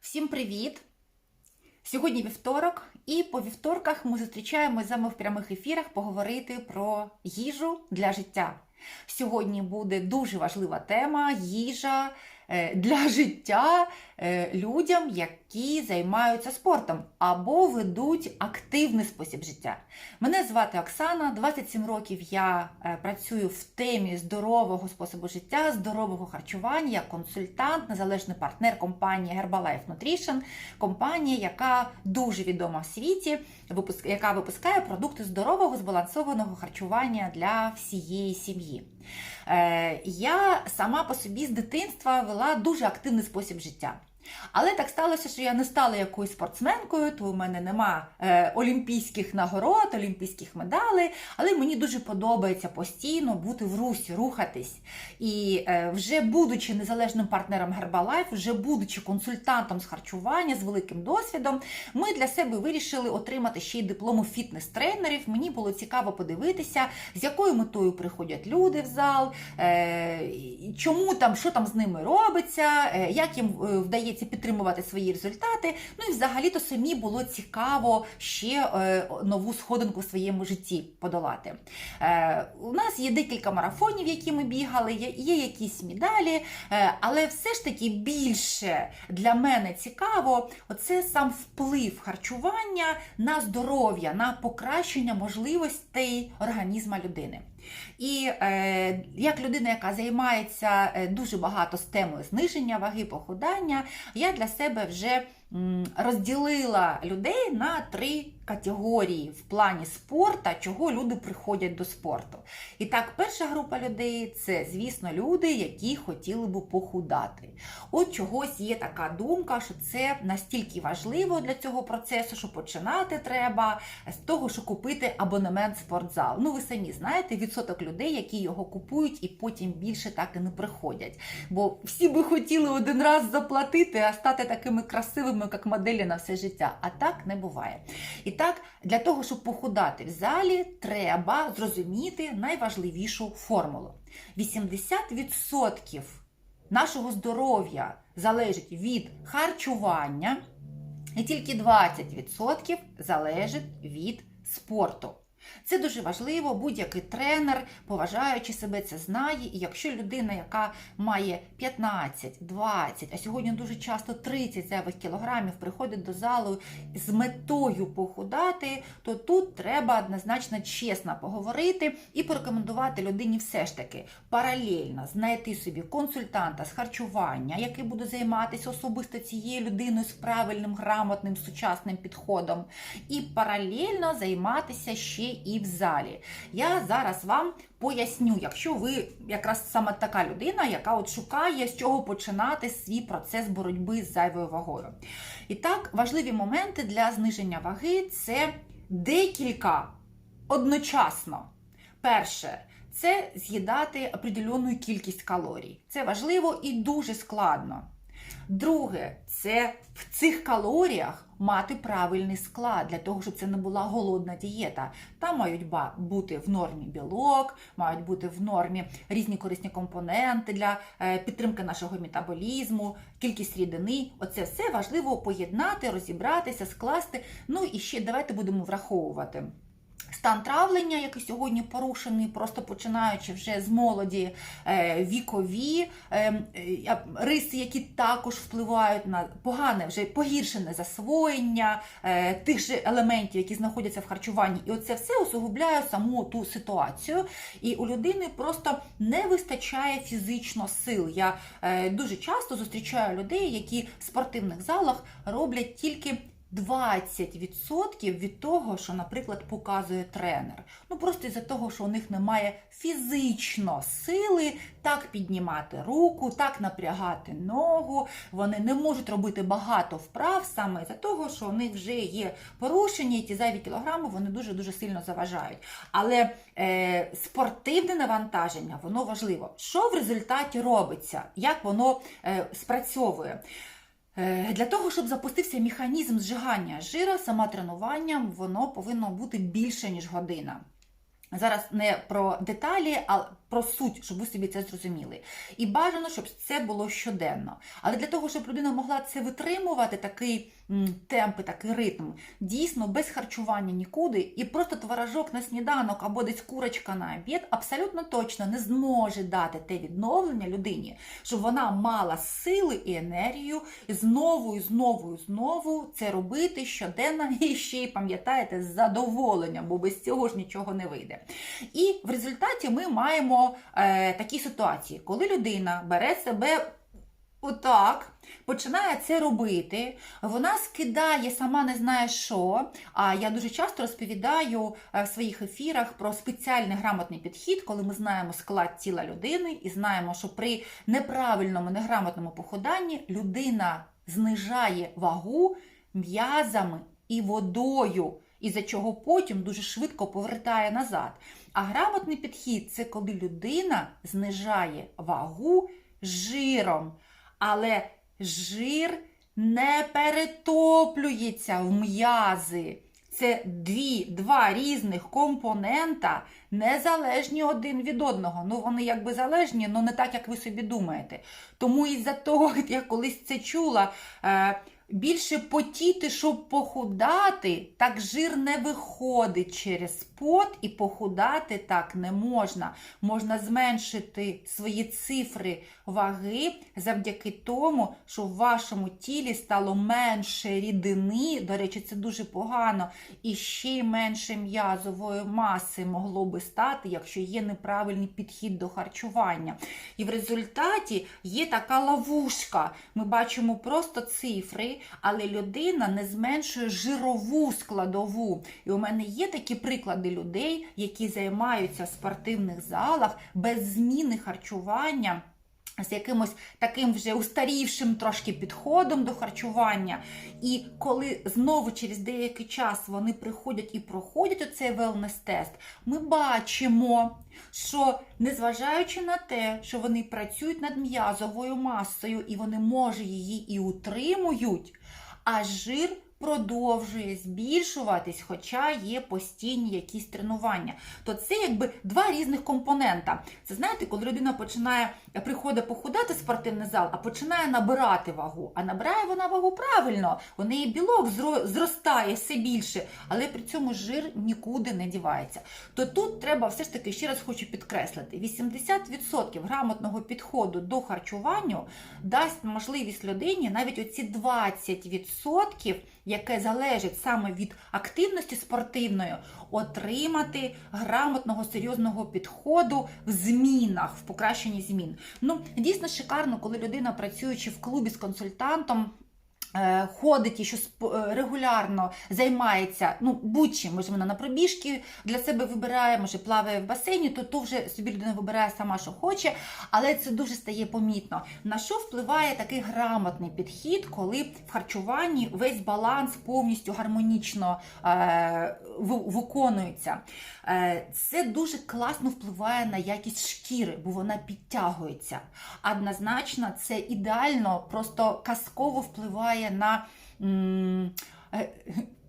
Всім привіт! Сьогодні вівторок, і по вівторках ми зустрічаємося з вами в прямих ефірах поговорити про їжу для життя. Сьогодні буде дуже важлива тема їжа е, для життя е, людям, які займаються спортом або ведуть активний спосіб життя. Мене звати Оксана, 27 років я е, працюю в темі здорового способу життя, здорового харчування, як консультант, незалежний партнер компанії Herbalife Nutrition, компанія, яка дуже відома в світі, яка випускає продукти здорового збалансованого харчування для всієї сім'ї. Е, Я сама по собі з дитинства вела дуже активний спосіб життя. Але так сталося, що я не стала якоюсь спортсменкою, то у мене нема е, олімпійських нагород, олімпійських медалей, але мені дуже подобається постійно бути в русі, рухатись. І е, вже будучи незалежним партнером Herbalife, вже будучи консультантом з харчування з великим досвідом, ми для себе вирішили отримати ще й диплому фітнес-тренерів. Мені було цікаво подивитися, з якою метою приходять люди в зал, е, чому там, що там з ними робиться, е, як їм е, вдається підтримувати свої результати. Ну і взагалі-то самі було цікаво ще е, нову сходинку в своєму житті подолати. Е, У нас є декілька марафонів, які ми бігали, є, є якісь медалі, е, але все ж таки більше для мене цікаво оце сам вплив харчування на здоров'я, на покращення можливостей організму людини. І е, як людина, яка займається е, дуже багато з темою зниження ваги, похудання, я для себе вже розділила людей на три категорії в плані спорту, чого люди приходять до спорту. І так, перша група людей це, звісно, люди, які хотіли би похудати. От чогось є така думка, що це настільки важливо для цього процесу, що починати треба з того, що купити абонемент в спортзал. Ну, ви самі знаєте, відсоток людей, які його купують і потім більше так і не приходять. Бо всі би хотіли один раз заплатити, а стати такими красивими, як моделі на все життя. А так не буває. І так, для того, щоб похудати в залі, треба зрозуміти найважливішу формулу: 80% нашого здоров'я залежить від харчування, і тільки 20% залежить від спорту. Це дуже важливо, будь-який тренер, поважаючи себе, це знає. І якщо людина, яка має 15, 20, а сьогодні дуже часто 30 зайвих кілограмів, приходить до залу з метою похудати, то тут треба однозначно чесно поговорити і порекомендувати людині все ж таки паралельно знайти собі консультанта з харчування, який буде займатися особисто цією людиною з правильним, грамотним, сучасним підходом, і паралельно займатися ще і в залі. Я зараз вам поясню, якщо ви якраз саме така людина, яка от шукає з чого починати свій процес боротьби з зайвою вагою. І так, важливі моменти для зниження ваги це декілька одночасно. Перше. Це з'їдати определенну кількість калорій. Це важливо і дуже складно. Друге, це в цих калоріях мати правильний склад для того, щоб це не була голодна дієта. Там мають бути в нормі білок, мають бути в нормі різні корисні компоненти для е, підтримки нашого метаболізму, кількість рідини. Оце все важливо поєднати, розібратися, скласти. Ну і ще давайте будемо враховувати. Стан травлення, який сьогодні порушений, просто починаючи вже з молоді е, вікові е, е, риси, які також впливають на погане, вже погіршене засвоєння е, тих же елементів, які знаходяться в харчуванні. І оце все усугубляє саму ту ситуацію. І у людини просто не вистачає фізично сил. Я дуже часто зустрічаю людей, які в спортивних залах роблять тільки 20% від того, що, наприклад, показує тренер. Ну просто із-за того, що у них немає фізично сили так піднімати руку, так напрягати ногу. Вони не можуть робити багато вправ саме із-за того, що у них вже є порушення, і ті зайві кілограми вони дуже дуже сильно заважають. Але е, спортивне навантаження воно важливо. Що в результаті робиться? Як воно е, спрацьовує? Е, Для того, щоб запустився механізм зжигання жира, самотренуванням воно повинно бути більше, ніж година. Зараз не про деталі, а про суть, щоб ви собі це зрозуміли. І бажано, щоб це було щоденно. Але для того, щоб людина могла це витримувати, такий м, темп, і ритм, дійсно без харчування нікуди, і просто творожок на сніданок або десь курочка на обід абсолютно точно не зможе дати те відновлення людині, щоб вона мала сили і енергію і знову і знову і знову це робити щоденно. І ще й пам'ятаєте з задоволенням, бо без цього ж нічого не вийде. І в результаті ми маємо е, такі ситуації, коли людина бере себе отак, починає це робити, вона скидає сама не знає що. А я дуже часто розповідаю е, в своїх ефірах про спеціальний грамотний підхід, коли ми знаємо склад тіла людини і знаємо, що при неправильному, неграмотному походанні людина знижає вагу м'язами і водою, із-за чого потім дуже швидко повертає назад. А грамотний підхід це коли людина знижає вагу жиром, але жир не перетоплюється в м'язи. Це дві, два різних компонента, незалежні один від одного. Ну, вони якби залежні, але не так, як ви собі думаєте. Тому із-за того, як я колись це чула, е, більше потіти, щоб похудати, так жир не виходить через пот, і похудати так не можна. Можна зменшити свої цифри ваги завдяки тому, що в вашому тілі стало менше рідини. До речі, це дуже погано, і ще менше м'язової маси могло би стати, якщо є неправильний підхід до харчування. І в результаті є така ловушка. Ми бачимо просто цифри, але людина не зменшує жирову складову. І у мене є такі приклади людей, які займаються в спортивних залах без зміни харчування. З якимось таким вже устарівшим трошки підходом до харчування. І коли знову через деякий час вони приходять і проходять оцей велнес-тест, ми бачимо, що незважаючи на те, що вони працюють над м'язовою масою і вони може її і утримують, а жир продовжує збільшуватись, хоча є постійні якісь тренування. То це якби два різних компонента. Це знаєте, коли людина починає приходить похудати в спортивний зал, а починає набирати вагу. А набирає вона вагу правильно, у неї білок зростає все більше, але при цьому жир нікуди не дівається. То тут треба все ж таки ще раз хочу підкреслити: 80% грамотного підходу до харчування дасть можливість людині навіть оці 20%, яке залежить саме від активності спортивної, отримати грамотного серйозного підходу в змінах, в покращенні змін. Ну, дійсно шикарно, коли людина, працюючи в клубі з консультантом, Ходить і що е, регулярно займається, ну будь-чим, може вона на пробіжки для себе вибирає, може плаває в басейні, то, то вже собі людина вибирає сама, що хоче, але це дуже стає помітно. На що впливає такий грамотний підхід, коли в харчуванні весь баланс повністю гармонічно е, виконується. Е, це дуже класно впливає на якість шкіри, бо вона підтягується. Однозначно, це ідеально, просто казково впливає на. м, е,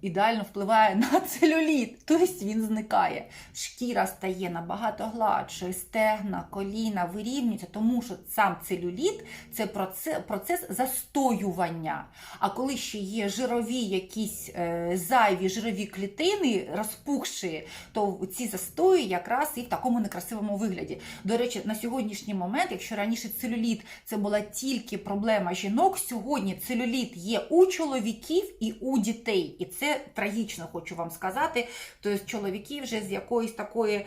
Ідеально впливає на целюліт, тобто він зникає. Шкіра стає набагато гладшою, стегна, коліна вирівнюються, тому що сам целюліт це процес, процес застоювання. А коли ще є жирові якісь е, зайві жирові клітини, розпухші, то ці застої якраз і в такому некрасивому вигляді. До речі, на сьогоднішній момент, якщо раніше целюліт це була тільки проблема жінок, сьогодні целюліт є у чоловіків і у дітей. І це трагічно, хочу вам сказати. Тобто чоловіки вже з якоїсь такої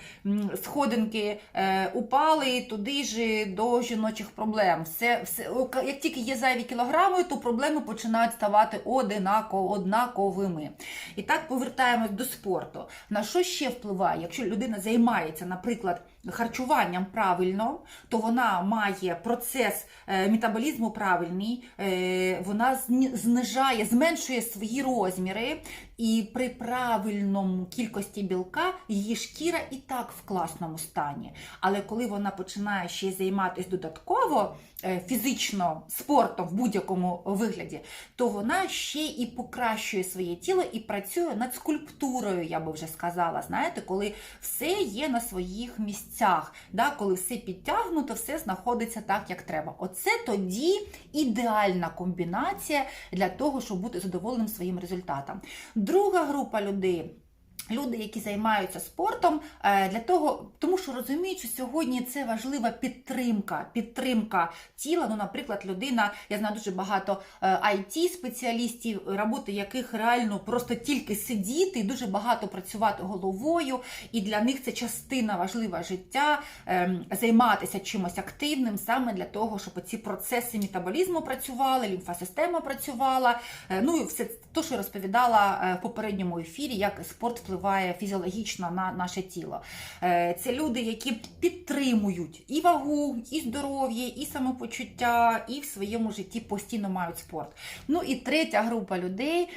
сходинки е, упали туди ж до жіночих проблем. Все, все, як тільки є зайві кілограми, то проблеми починають ставати одинаково, однаковими. І так повертаємось до спорту. На що ще впливає? Якщо людина займається, наприклад, харчуванням правильно, то вона має процес е, метаболізму правильний, е, вона знижає, зменшує свої розміри, і при правильному кількості білка її шкіра і так в класному стані. Але коли вона починає ще займатися додатково е, фізично спортом в будь-якому вигляді, то вона ще і покращує своє тіло і працює над скульптурою, я би вже сказала. Знаєте, коли все є на своїх місцях, да, коли все підтягнуто, все знаходиться так, як треба. Оце тоді ідеальна комбінація для того, щоб бути задоволеним своїм результатом. Друга група людей. Люди, які займаються спортом, е, для того, тому що розуміють, що сьогодні це важлива підтримка, підтримка тіла. Ну, наприклад, людина, я знаю дуже багато it спеціалістів, роботи яких реально просто тільки сидіти дуже багато працювати головою, і для них це частина важлива життя, ем, займатися чимось активним саме для того, щоб ці процеси метаболізму працювали, лімфосистема працювала. Е, Ну і все те, що я розповідала е, в попередньому ефірі, як спорт впливає фізіологічно на наше тіло. Е, Це люди, які підтримують і вагу, і здоров'я, і самопочуття, і в своєму житті постійно мають спорт. Ну і третя група людей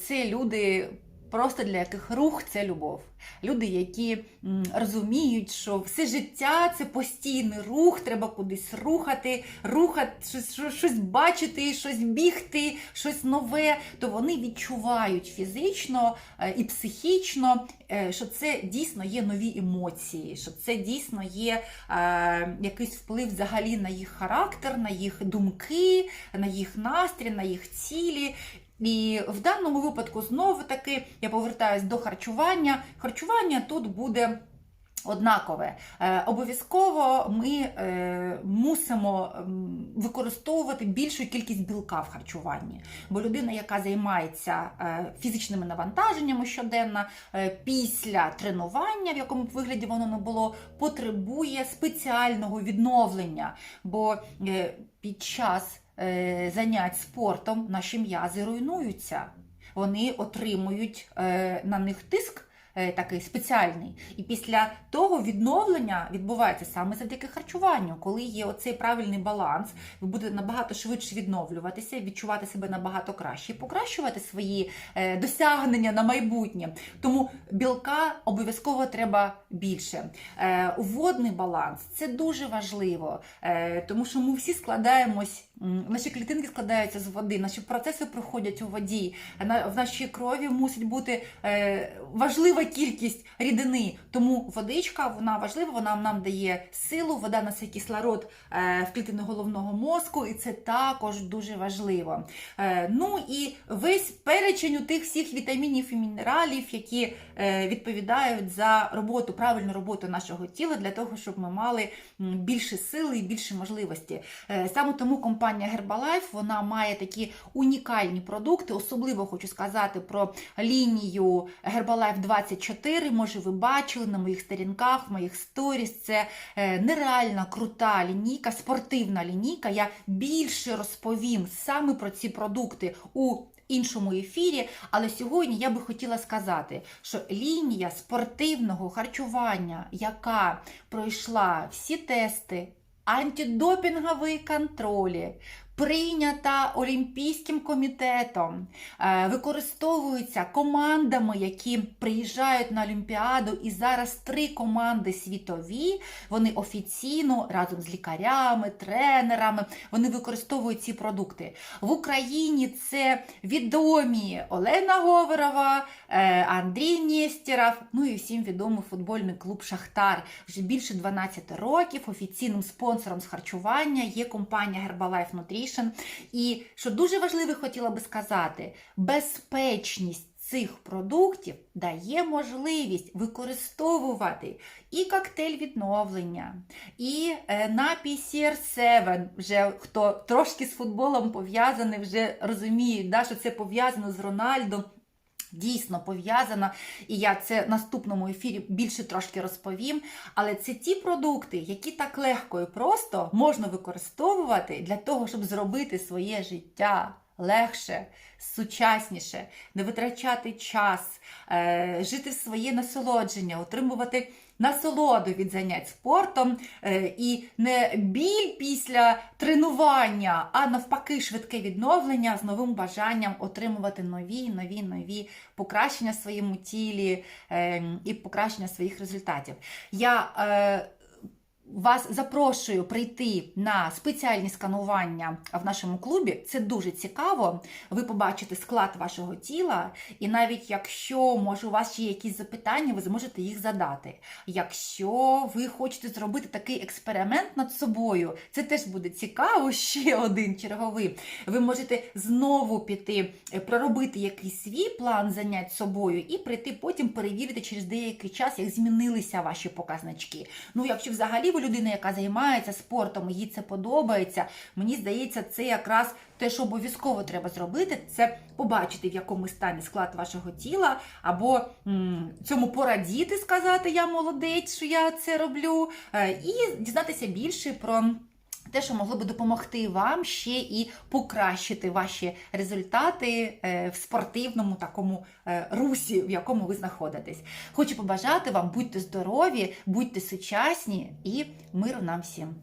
це люди. Просто для яких рух це любов. Люди, які розуміють, що все життя це постійний рух, треба кудись рухати, рухати, щось, щось, бачити, щось бігти, щось нове, то вони відчувають фізично е, і психічно, е, що це дійсно є нові емоції, що це дійсно є е, якийсь вплив взагалі на їх характер, на їх думки, на їх настрій, на їх цілі. І в даному випадку знову таки я повертаюсь до харчування. Харчування тут буде. Однакове, Е, обов'язково ми е, мусимо використовувати більшу кількість білка в харчуванні. Бо людина, яка займається е, фізичними навантаженнями щоденно, після тренування, в якому б вигляді воно не було, потребує спеціального відновлення. Бо під час занять спортом наші м'язи руйнуються. Вони отримують е, на них тиск е, такий спеціальний. І після того відновлення відбувається саме завдяки харчуванню. Коли є оцей правильний баланс, ви будете набагато швидше відновлюватися, відчувати себе набагато краще, покращувати свої е, досягнення на майбутнє. Тому білка обов'язково треба більше. Е, водний баланс це дуже важливо, е, тому що ми всі складаємось. Наші клітинки складаються з води, наші процеси проходять у воді. В нашій крові мусить бути е, кількість рідини. Тому водичка вона важлива, вона нам дає силу, вода несе кислород е, в клітини головного мозку, і це також дуже важливо. Е, ну і весь перечень у тих всіх вітамінів і мінералів, які е, відповідають за роботу, правильну роботу нашого тіла, для того, щоб ми мали більше сили і більше можливості. Саме тому компанія Herbalife вона має такі унікальні продукти. Особливо хочу сказати про лінію Herbalife 24. Може, ви бачили на моїх сторінках, в моїх сторіс. Це е, нереальна крута лінійка, спортивна лінійка. Я більше розповім саме про ці продукти у іншому ефірі, але сьогодні я би хотіла сказати, що лінія спортивного харчування, яка пройшла всі тести, антидопінгові контролі, прийнята Олімпійським комітетом, е, використовується командами, які приїжджають на Олімпіаду, і зараз три команди світові. Вони офіційно разом з лікарями, тренерами вони використовують ці продукти. В Україні це відомі Олена Говорова, е, Андрій Нєстєров, ну і всім відомий футбольний клуб Шахтар. Вже більше 12 років офіційним спонсором з харчування є компанія Herbalife Nutrition. І що дуже важливо хотіла би сказати, безпечність. Цих продуктів дає можливість використовувати і коктейль відновлення, і е, напій CR7, вже хто трошки з футболом пов'язаний, вже розуміють, да, що це пов'язано з Рональдом. Дійсно пов'язана, і я це в наступному ефірі більше трошки розповім. Але це ті продукти, які так легко і просто можна використовувати для того, щоб зробити своє життя легше, сучасніше, не витрачати час, е, жити в своє насолодження, отримувати насолоду від занять спортом е, і не біль після тренування, а навпаки, швидке відновлення з новим бажанням отримувати нові, нові, нові покращення в своєму тілі е, і покращення своїх результатів. Я е, вас запрошую прийти на спеціальні сканування в нашому клубі. Це дуже цікаво. Ви побачите склад вашого тіла, і навіть якщо може у вас є якісь запитання, ви зможете їх задати. Якщо ви хочете зробити такий експеримент над собою, це теж буде цікаво. Ще один черговий. Ви можете знову піти, е, проробити якийсь свій план занять собою і прийти потім перевірити через деякий час, як змінилися ваші показнички. Ну, якщо взагалі ви людина, яка займається спортом, їй це подобається, мені здається, це якраз те, що обов'язково треба зробити, це побачити, в якому стані склад вашого тіла, або цьому порадіти, сказати я молодець, що я це роблю, е, і дізнатися більше про. Те, що могло би допомогти вам ще і покращити ваші результати е, в спортивному такому е, русі, в якому ви знаходитесь. Хочу побажати вам, будьте здорові, будьте сучасні і миру нам всім.